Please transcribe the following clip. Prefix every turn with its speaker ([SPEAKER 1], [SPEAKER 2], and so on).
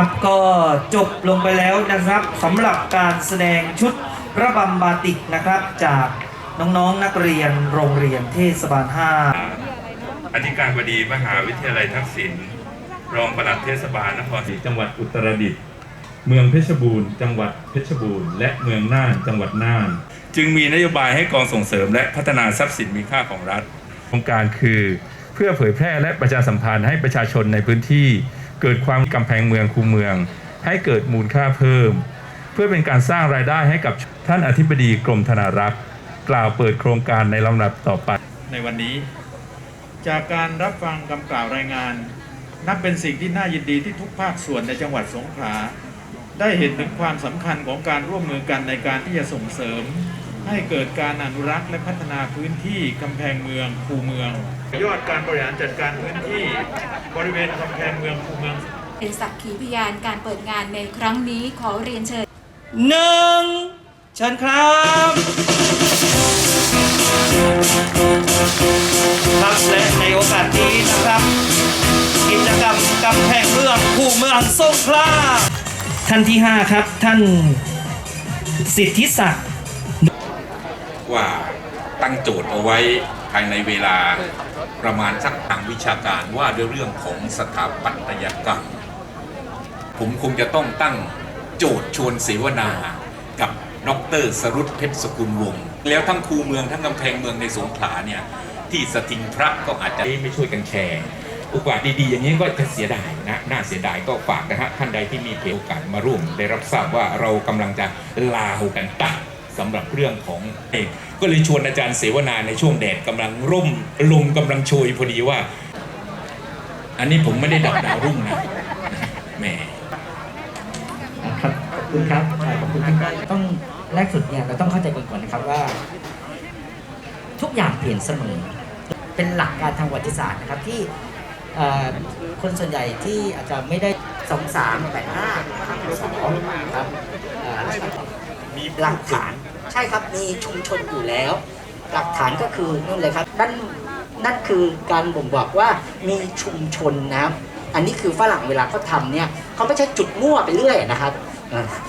[SPEAKER 1] ครับก็จบลงไปแล้วนะครับสำหรับการแสดงชุดระบำบาติกนะครับ จากน้องๆนักเรียนโรงเรียนเทศบาล 5
[SPEAKER 2] อธิการบดีมหาวิทยาลัยทักษิณรองปลัดเทศบาลนครศรีจังหวัดอุตรดิตถ์เมืองเพชรบูรณ์จังหวัดเพชรบูรณ์และเมืองน่านจังหวัดน่าน จึงมีนโยบายให้กองส่งเสริมและพัฒนาทรัพย์สินมีค่าของรัฐโครงการคือ เพื่อเผยแพร่และประชาสัมพันธ์ให้ประชาชนในพื้นที่ เกิดความกำแพงเมืองคูเมือง ให้เกิดมูลค่าเพิ่ม เพื่อเป็นการสร้างรายได้ให้กับท่านอธิบดีกรมธนารักษ์ กล่าวเปิดโครงการในลำดับต่อไป
[SPEAKER 3] ในวันนี้ จากการรับฟังคำกล่าวรายงาน นับเป็นสิ่งที่น่ายินดีที่ทุกภาคส่วนในจังหวัดสงขลาได้เห็นถึงความสำคัญของการร่วมมือกันในการที่จะส่งเสริม ให้เกิดการอนุรักษ์และพัฒนาพื้นที่กำแพงเมืองคูเมือง ยอดการบริหารจัดการพื้นที่ บริเวณกำแพงเมืองคูเมือง
[SPEAKER 4] เป็นสักขีพยานการเปิดงานในครั้งนี้ขอเรียนเชิญ
[SPEAKER 1] หนึ่งเชิญครับครับและในโอกาสนี้นะครับ กิจกรรมกำแพงเมืองคู่เมืองสงขลาท่านที่ 5 ครับท่านสิทธิศักดิ์
[SPEAKER 5] ว่าตั้งโจทย์เอาไว้ภายในเวลาประมาณสักทางวิชาการว่าด้วยเรื่องของสถาปัตยกรรม ผมคงจะต้องตั้งโจทย์ชวนเสวนากับดรสรุตเพชรสกุลวงศ์แล้วทั้งคูเมืองทั้งกำแพงเมืองในสงขลาเนี่ยที่สถิงพระก็อาจจะไม่ช่วยกันแชร์โอกาสดีๆ อย่างนี้ก็จะเสียดายนะน่าเสียดายก็ฝากนะฮะท่านใดที่มีโอกาสมาร่วม ได้รับทราบว่าเรากำลังจะลาหูกันตั้ง สำหรับเรื่องของเอกก็เลยชวนอาจารย์เสวนาในช่วงแดดกำลังร่มลมกำลังโชยพอดีว่า อันนี้ผมไม่ได้ดับดาวรุ่งนะแหม
[SPEAKER 6] ครับขอบคุณครับใช่ขอบคุณทุกท่านต้องแรกสุดเนี่ยเราต้องเข้าใจก่อนนะครับว่า ทุกอย่างเปลี่ยนเสมอ เป็นหลักการทางประวัติศาสตร์นะครับที่คนส่วนใหญ่ที่อาจจะไม่ได้สองสามแปดห้าสองครับมีหลักฐาน ช่ครับมีชุมชนอยู่แล้ว หลักฐานก็คือนู่นเลยครับนั่นนั่นคือการบ่งบอกว่ามีชุมชนนะครับอันนี้คือฝรั่งเวลาเขาทำเนี่ยเขาไม่ใช่จุดมั่วไปเรื่อยนะครับ